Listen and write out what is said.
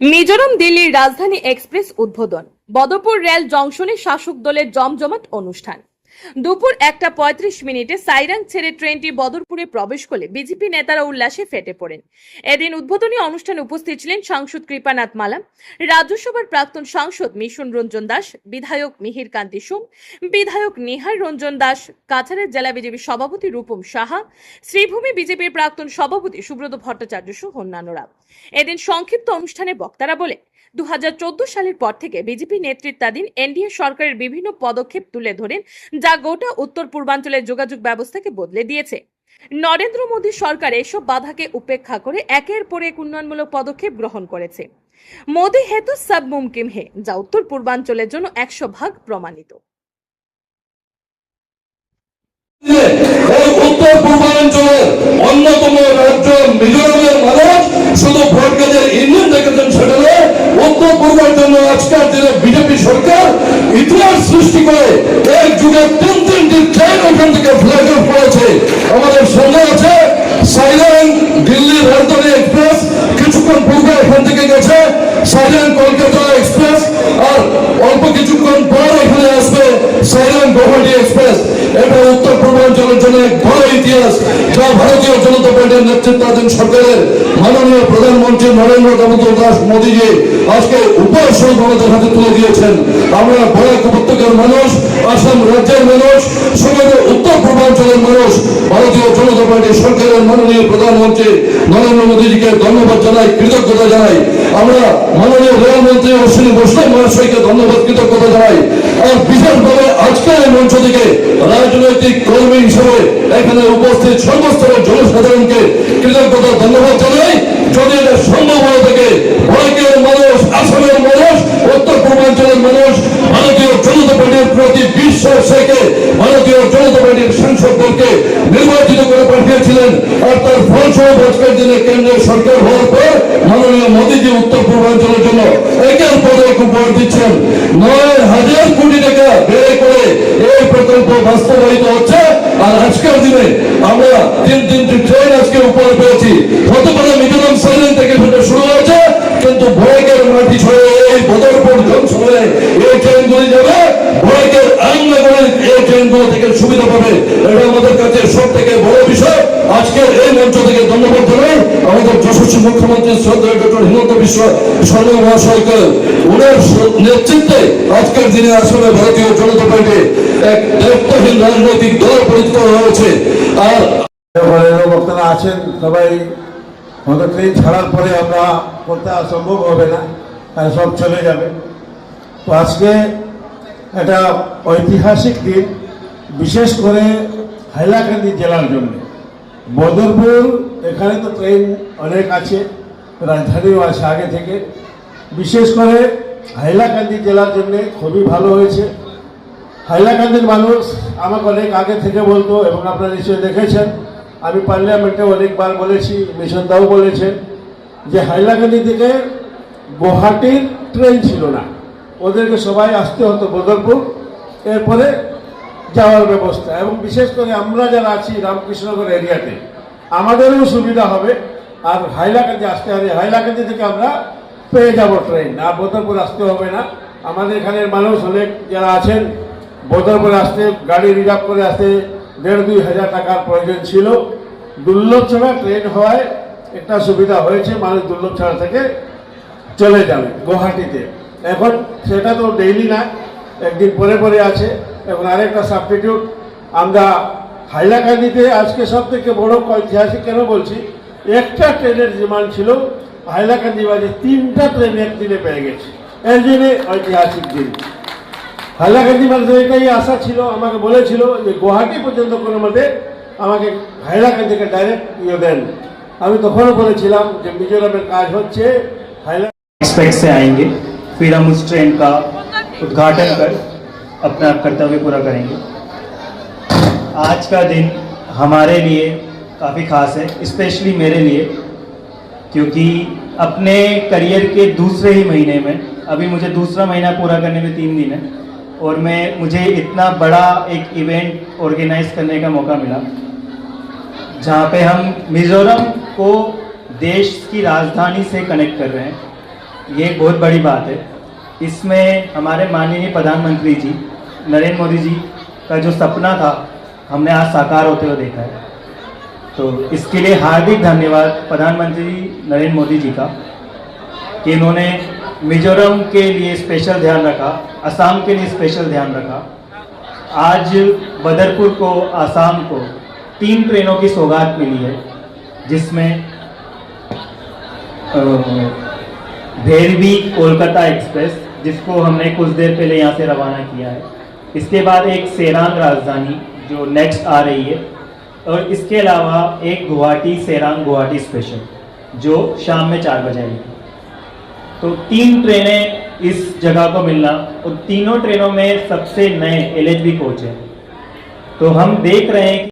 মিজোরাম দিল্লির রাজধানী এক্সপ্রেস উদ্বোধন। বদপুর রেল জংশনে শাসক দলের জমজমাট অনুষ্ঠান। দুপুর একটা পঁয়ত্রিশ মিনিটে সাইরাং ছেড়ে ট্রেনটি বদরপুরে প্রবেশ করলে বিজেপি নেতারা উল্লাসে ফেটে পড়েন। এদিন উদ্বোধনী অনুষ্ঠানে উপস্থিত ছিলেন সাংসদ কৃপানাথ মালা, রাজ্যসভার প্রাক্তন সাংসদ মিশন রঞ্জন দাস, বিধায়ক মিহির কান্তি সোম, বিধায়ক নিহার রঞ্জন দাস, কাছাড়ের জেলা বিজেপি সভাপতি রূপম সাহা, শ্রীভূমি বিজেপির প্রাক্তন সভাপতি সুব্রত ভট্টাচার্য সহ অন্যান্যরা। এদিন সংক্ষিপ্ত অনুষ্ঠানে বক্তারা বলে দু হাজার চোদ্দ সালের পর থেকে বিজেপি নেতৃত্বাধীন এনডিএ সরকারের বিভিন্ন পদক্ষেপ তুলে ধরেন, যা গোটা উত্তর পূর্বাঞ্চলের যোগাযোগ ব্যবস্থাকে বদলে দিয়েছে। নরেন্দ্র মোদী সরকার এসব বাধাকে উপেক্ষা করে একের পর এক উন্নয়নমূলক পদক্ষেপ গ্রহণ করেছে। মোদী হেতু সব মুমকিন হে, যা উত্তর পূর্বাঞ্চলের জন্য একশো ভাগ প্রমাণিত। উত্তর সৃষ্টি করে এক যুগে তিন তিনটি ট্রেন ওখান থেকে ফ্ল্যাগ অফ করেছে আমাদের সঙ্গে আছে সাইলেন দিল্লি রাজধানী এক্সপ্রেস, কিছুক্ষণ পূর্বে এখান থেকে গেছে সাইলেন কলকাতা এক্সপ্রেস আর অল্প কিছুক্ষণ পর এখানে আসবে সাইলেন গৌহাটি এক্সপ্রেস। এটা উত্তর পূর্বাঞ্চলের জন্য এক বড় ইতিহাস যা ভারতীয় জনতা পার্টির নেতৃত্বাধীন সরকারের মাননীয় নরেন্দ্র দামোদর দাস মোদীজি আজকে উপহারস্বরূপ আমাদের হাতে তুলে দিয়েছেন। আমরা বরাক উপত্যকার মানুষ, আসাম রাজ্যের মানুষ সমগ্র উত্তর পূর্বাঞ্চলের মানুষ, ভারতীয় জনতা পার্টির সরকারের মাননীয় প্রধানমন্ত্রী নরেন্দ্র মোদীজিকে ধন্যবাদ জানাই, কৃতজ্ঞতা জানাই। আমরা মাননীয় রেলমন্ত্রী অশ্বিনী বৈষ্ণব মহাশয়কে ধন্যবাদ, কৃতজ্ঞতা জানাই। আর বিশেষভাবে আজকের মঞ্চ থেকে রাজনৈতিক কর্মী হিসেবে এখানে উপস্থিত সমস্তরের জনসাধারণকে কৃতজ্ঞতা ধন্যবাদ জানাই যদি এটা সম্ভব হয়ে থাকে ভারতীয় মানুষ আসামের মানুষ উত্তর পূর্বাঞ্চলের মানুষ ভারতীয় জনতা পার্টির ভারতীয় জনতা পার্টির সাংসদদেরকে নির্বাচিত করে পাঠিয়েছিলেন। আর তার ফলস্বরূপ আজকের দিনে কেন্দ্রীয় সরকার হওয়ার পর মাননীয় মোদীজি উত্তর পূর্বাঞ্চলের জন্য একের এক উপহার দিচ্ছেন। নয় হাজার কোটি টাকা করে এই প্রকল্প বাস্তবায়িত হচ্ছে। আর আজকের দিনে আমরা তিন তিনটি ট্রেন আজকে উপরে পেয়েছি। মিজোরাম থেকে শুরু হয়েছে, কিন্তু ভয়েকের মাটি ছড়ে এই বদরপুর পাবে এটা আমাদের কাছে সব থেকে বড় বিষয়। আজকের এই মঞ্চ থেকে ধন্যবাদ জানাই। আমাদের যশস্বী মুখ্যমন্ত্রী শ্রদ্ধেয় ডক্টর হিমন্ত বিশ্ব শর্মা মহাশয়কে ওনার নেতৃত্বে আজকের দিনে আসলে ভারতীয় জনতা পার্টি এক দায়িত্বহীন রাজনৈতিক দল পরিচিত হয়েছে আর বক্তারা আছেন, সবাই হয়তো ট্রেন ছাড়ার পরে আমরা করতে আর সম্ভব হবে না সব চলে যাবে। তো আজকে একটা ঐতিহাসিক দিন বিশেষ করে হাইলাকান্দি জেলার জন্য। বদরপুর, এখানে তো ট্রেন অনেক আছে, রাজধানীও আছে আগে থেকে। বিশেষ করে হাইলাকান্দি জেলার জন্য খুবই ভালো হয়েছে। হাইলাকান্দির মানুষ আমাকে অনেক আগে থেকে বলতো এবং আপনারা নিশ্চয়ই দেখেছেন। আমি পার্লামেন্টে অনেকবার বলেছি, মিশন দাও বলেছেন যে হাইলাকান্দি থেকে গুয়াহাটির ট্রেন ছিল না। ওদেরকে সবাই আসতে হতো বদরপুর। এরপরে যাওয়ার ব্যবস্থা। এবং বিশেষ করে আমরা যারা আছি রামকৃষ্ণনগর এরিয়াতে, আমাদেরও সুবিধা হবে। আর হাইলাকান্দি আসতে হবে হাইলাকান্দি থেকে আমরা পেয়ে যাব ট্রেন। আর বদরপুর আসতে হবে না। আমাদের এখানের মানুষ অনেক যারা আছেন বদরপুর আসতে, গাড়ি রিজার্ভ করে আসতে দেড় দুই হাজার টাকার প্রয়োজন ছিল। দুর্লভ ছাড়া ট্রেন হওয়ায় একটা সুবিধা হয়েছে, মানুষ দুর্লভ ছাড়া থেকে চলে যাবে গুয়াহাটিতে। এখন সেটা তো ডেইলি না, একদিন পরে পরে আছে। এখন আরেকটা সাবস্টিটিউট আমরা হাইলাকান্দিতে আজকে সব থেকে বড় ঐতিহাসিক কেন বলছি একটা ট্রেনের ডিমান্ড ছিল হাইলাকান্দি বাজে তিনটা ট্রেন একদিনে পেয়ে গেছে এর জন্যে ঐতিহাসিক দিন হাইলাকান্দি মানুষের এটাই আশা ছিল আমাকে বলেছিল যে গুয়াহাটি পর্যন্ত কোনো মতে আমাকে হাইলাকান্দিকে ডাইরেক্ট ইয়ে দেন আমি তখনও বলেছিলাম যে মিজোরামের কাজ হচ্ছে হাইলা एक्सपेक्ट से आएंगे फिर हम उस ट्रेन का उद्घाटन कर अपना कर्तव्य पूरा करेंगे। आज का दिन हमारे लिए काफ़ी ख़ास है स्पेशली मेरे लिए, क्योंकि अपने करियर के दूसरे ही महीने में, अभी मुझे दूसरा महीना पूरा करने में तीन दिन है, और मैं, मुझे इतना बड़ा एक इवेंट ऑर्गेनाइज करने का मौका मिला, जहाँ पे हम मिज़ोरम को देश की राजधानी से कनेक्ट कर रहे हैं। ये एक बहुत बड़ी बात है। इसमें हमारे माननीय प्रधानमंत्री जी नरेंद्र मोदी जी का जो सपना था, हमने आज साकार होते हुए देखा है। तो इसके लिए हार्दिक धन्यवाद प्रधानमंत्री नरेंद्र मोदी जी का, कि इन्होंने मिजोरम के लिए स्पेशल ध्यान रखा, असम के लिए स्पेशल ध्यान रखा। आज बदरपुर को आसाम को तीन ट्रेनों की सौगात मिली है, जिसमें भैरवी कोलकाता एक्सप्रेस, जिसको हमने कुछ देर पहले यहाँ से रवाना किया है। इसके बाद एक सेरांग राजधानी जो नेक्स्ट आ रही है। और इसके अलावा एक गुवाहाटी सेरांग गुवाहाटी स्पेशल जो शाम में चार बजे आएगी तो तीन ट्रेनें इस जगह को मिलना, और तीनों ट्रेनों में सबसे नए एलएचबी कोच है। तो हम देख रहे हैं